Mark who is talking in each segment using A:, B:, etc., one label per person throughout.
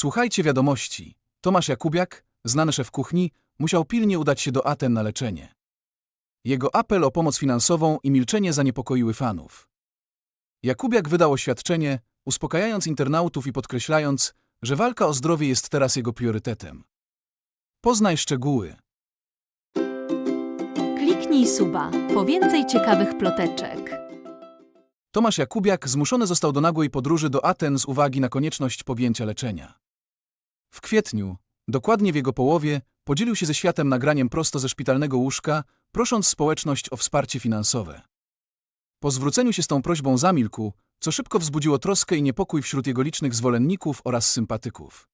A: Słuchajcie wiadomości. Tomasz Jakubiak, znany szef kuchni, musiał pilnie udać się do Aten na leczenie. Jego apel o pomoc finansową i milczenie zaniepokoiły fanów. Jakubiak wydał oświadczenie, uspokajając internautów i podkreślając, że walka o zdrowie jest teraz jego priorytetem. Poznaj szczegóły.
B: Kliknij suba po więcej ciekawych ploteczek.
A: Tomasz Jakubiak zmuszony został do nagłej podróży do Aten z uwagi na konieczność podjęcia leczenia. W kwietniu, dokładnie w jego połowie, podzielił się ze światem nagraniem prosto ze szpitalnego łóżka, prosząc społeczność o wsparcie finansowe. Po zwróceniu się z tą prośbą zamilkł, co szybko wzbudziło troskę i niepokój wśród jego licznych zwolenników oraz sympatyków.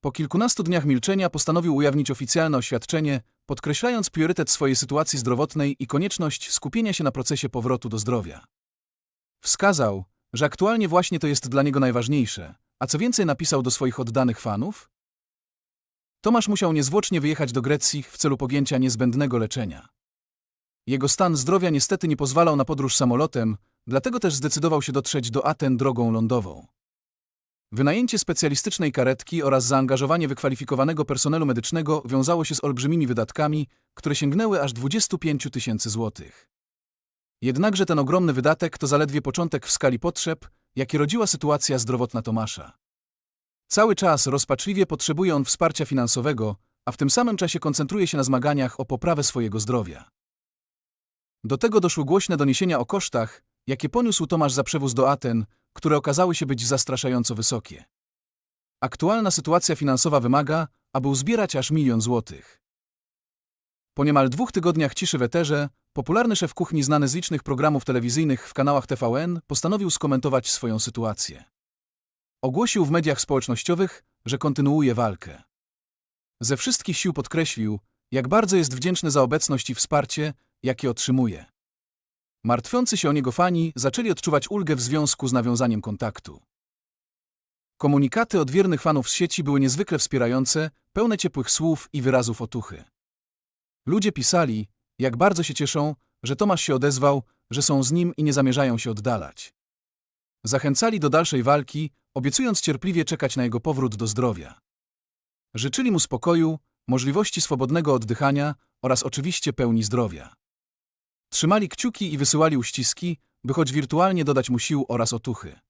A: Po kilkunastu dniach milczenia postanowił ujawnić oficjalne oświadczenie, podkreślając priorytet swojej sytuacji zdrowotnej i konieczność skupienia się na procesie powrotu do zdrowia. Wskazał, że aktualnie właśnie to jest dla niego najważniejsze, a co więcej napisał do swoich oddanych fanów? Tomasz musiał niezwłocznie wyjechać do Grecji w celu podjęcia niezbędnego leczenia. Jego stan zdrowia niestety nie pozwalał na podróż samolotem, dlatego też zdecydował się dotrzeć do Aten drogą lądową. Wynajęcie specjalistycznej karetki oraz zaangażowanie wykwalifikowanego personelu medycznego wiązało się z olbrzymimi wydatkami, które sięgnęły aż 25 tysięcy złotych. Jednakże ten ogromny wydatek to zaledwie początek w skali potrzeb, jakie rodziła sytuacja zdrowotna Tomasza. Cały czas rozpaczliwie potrzebuje on wsparcia finansowego, a w tym samym czasie koncentruje się na zmaganiach o poprawę swojego zdrowia. Do tego doszły głośne doniesienia o kosztach, jakie poniósł Tomasz za przewóz do Aten, które okazały się być zastraszająco wysokie. Aktualna sytuacja finansowa wymaga, aby uzbierać aż milion złotych. Po niemal dwóch tygodniach ciszy w eterze, popularny szef kuchni znany z licznych programów telewizyjnych w kanałach TVN postanowił skomentować swoją sytuację. Ogłosił w mediach społecznościowych, że kontynuuje walkę. Ze wszystkich sił podkreślił, jak bardzo jest wdzięczny za obecność i wsparcie, jakie otrzymuje. Martwiący się o niego fani zaczęli odczuwać ulgę w związku z nawiązaniem kontaktu. Komunikaty od wiernych fanów z sieci były niezwykle wspierające, pełne ciepłych słów i wyrazów otuchy. Ludzie pisali, jak bardzo się cieszą, że Tomasz się odezwał, że są z nim i nie zamierzają się oddalać. Zachęcali do dalszej walki, obiecując cierpliwie czekać na jego powrót do zdrowia. Życzyli mu spokoju, możliwości swobodnego oddychania oraz oczywiście pełni zdrowia. Trzymali kciuki i wysyłali uściski, by choć wirtualnie dodać mu sił oraz otuchy.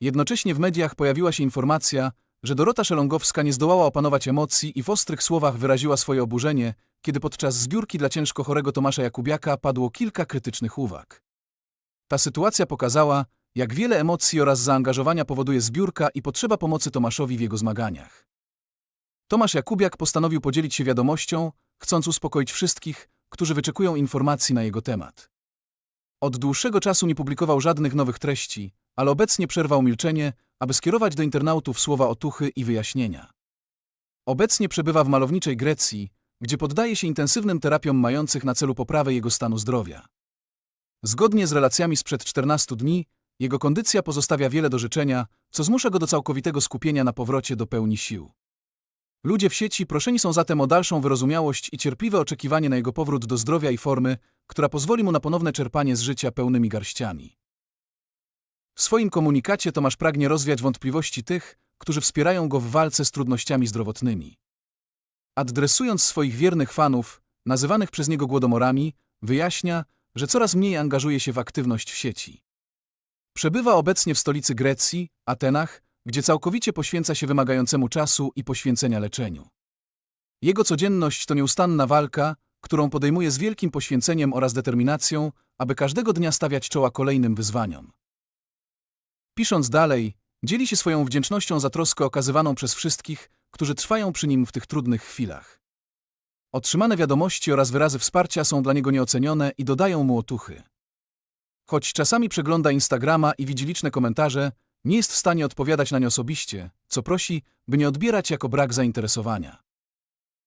A: Jednocześnie w mediach pojawiła się informacja, że Dorota Szelongowska nie zdołała opanować emocji i w ostrych słowach wyraziła swoje oburzenie, kiedy podczas zbiórki dla ciężko chorego Tomasza Jakubiaka padło kilka krytycznych uwag. Ta sytuacja pokazała, jak wiele emocji oraz zaangażowania powoduje zbiórka i potrzeba pomocy Tomaszowi w jego zmaganiach. Tomasz Jakubiak postanowił podzielić się wiadomością, chcąc uspokoić wszystkich, którzy wyczekują informacji na jego temat. Od dłuższego czasu nie publikował żadnych nowych treści, ale obecnie przerwał milczenie, aby skierować do internautów słowa otuchy i wyjaśnienia. Obecnie przebywa w malowniczej Grecji, gdzie poddaje się intensywnym terapiom mających na celu poprawę jego stanu zdrowia. Zgodnie z relacjami sprzed 14 dni, jego kondycja pozostawia wiele do życzenia, co zmusza go do całkowitego skupienia na powrocie do pełni sił. Ludzie w sieci proszeni są zatem o dalszą wyrozumiałość i cierpliwe oczekiwanie na jego powrót do zdrowia i formy, która pozwoli mu na ponowne czerpanie z życia pełnymi garściami. W swoim komunikacie Tomasz pragnie rozwiać wątpliwości tych, którzy wspierają go w walce z trudnościami zdrowotnymi. Adresując swoich wiernych fanów, nazywanych przez niego głodomorami, wyjaśnia, że coraz mniej angażuje się w aktywność w sieci. Przebywa obecnie w stolicy Grecji, Atenach, gdzie całkowicie poświęca się wymagającemu czasu i poświęcenia leczeniu. Jego codzienność to nieustanna walka, którą podejmuje z wielkim poświęceniem oraz determinacją, aby każdego dnia stawiać czoła kolejnym wyzwaniom. Pisząc dalej, dzieli się swoją wdzięcznością za troskę okazywaną przez wszystkich, którzy trwają przy nim w tych trudnych chwilach. Otrzymane wiadomości oraz wyrazy wsparcia są dla niego nieocenione i dodają mu otuchy. Choć czasami przegląda Instagrama i widzi liczne komentarze, nie jest w stanie odpowiadać na nie osobiście, co prosi, by nie odbierać jako brak zainteresowania.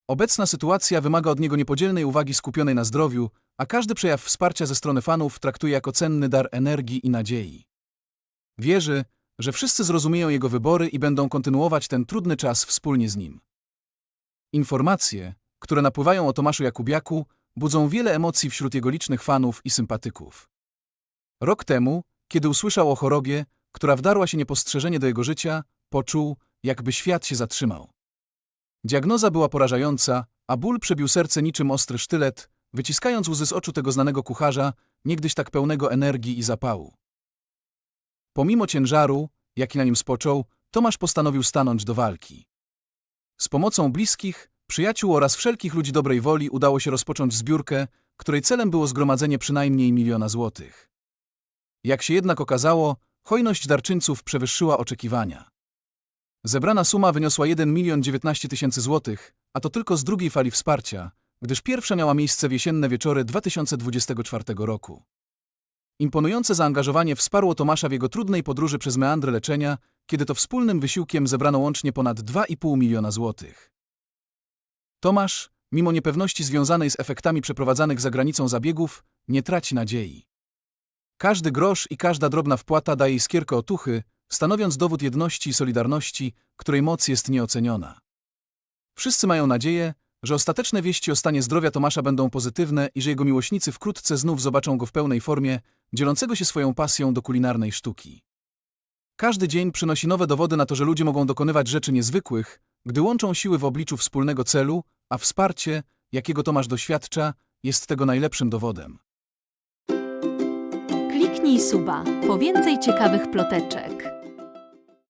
A: Obecna sytuacja wymaga od niego niepodzielnej uwagi skupionej na zdrowiu, a każdy przejaw wsparcia ze strony fanów traktuje jako cenny dar energii i nadziei. Wierzy, że wszyscy zrozumieją jego wybory i będą kontynuować ten trudny czas wspólnie z nim. Informacje, które napływają o Tomaszu Jakubiaku, budzą wiele emocji wśród jego licznych fanów i sympatyków. Rok temu, kiedy usłyszał o chorobie, która wdarła się niepostrzeżenie do jego życia, Poczuł, jakby świat się zatrzymał. Diagnoza była porażająca, a ból przebił serce niczym ostry sztylet, wyciskając łzy z oczu tego znanego kucharza, niegdyś tak pełnego energii i zapału. Pomimo ciężaru, jaki na nim spoczął, Tomasz postanowił stanąć do walki. Z pomocą bliskich, przyjaciół oraz wszelkich ludzi dobrej woli udało się rozpocząć zbiórkę, której celem było zgromadzenie przynajmniej miliona złotych. Jak się jednak okazało, hojność darczyńców przewyższyła oczekiwania. Zebrana suma wyniosła 1 milion 19 tysięcy złotych, a to tylko z drugiej fali wsparcia, gdyż pierwsza miała miejsce w jesienne wieczory 2024 roku. Imponujące zaangażowanie wsparło Tomasza w jego trudnej podróży przez meandry leczenia, kiedy to wspólnym wysiłkiem zebrano łącznie ponad 2,5 miliona złotych. Tomasz, mimo niepewności związanej z efektami przeprowadzanych za granicą zabiegów, nie traci nadziei. Każdy grosz i każda drobna wpłata daje iskierkę otuchy, stanowiąc dowód jedności i solidarności, której moc jest nieoceniona. Wszyscy mają nadzieję, że ostateczne wieści o stanie zdrowia Tomasza będą pozytywne i że jego miłośnicy wkrótce znów zobaczą go w pełnej formie, dzielącego się swoją pasją do kulinarnej sztuki. Każdy dzień przynosi nowe dowody na to, że ludzie mogą dokonywać rzeczy niezwykłych, gdy łączą siły w obliczu wspólnego celu, a wsparcie, jakiego Tomasz doświadcza, jest tego najlepszym dowodem.
B: Kliknij suba po więcej ciekawych ploteczek.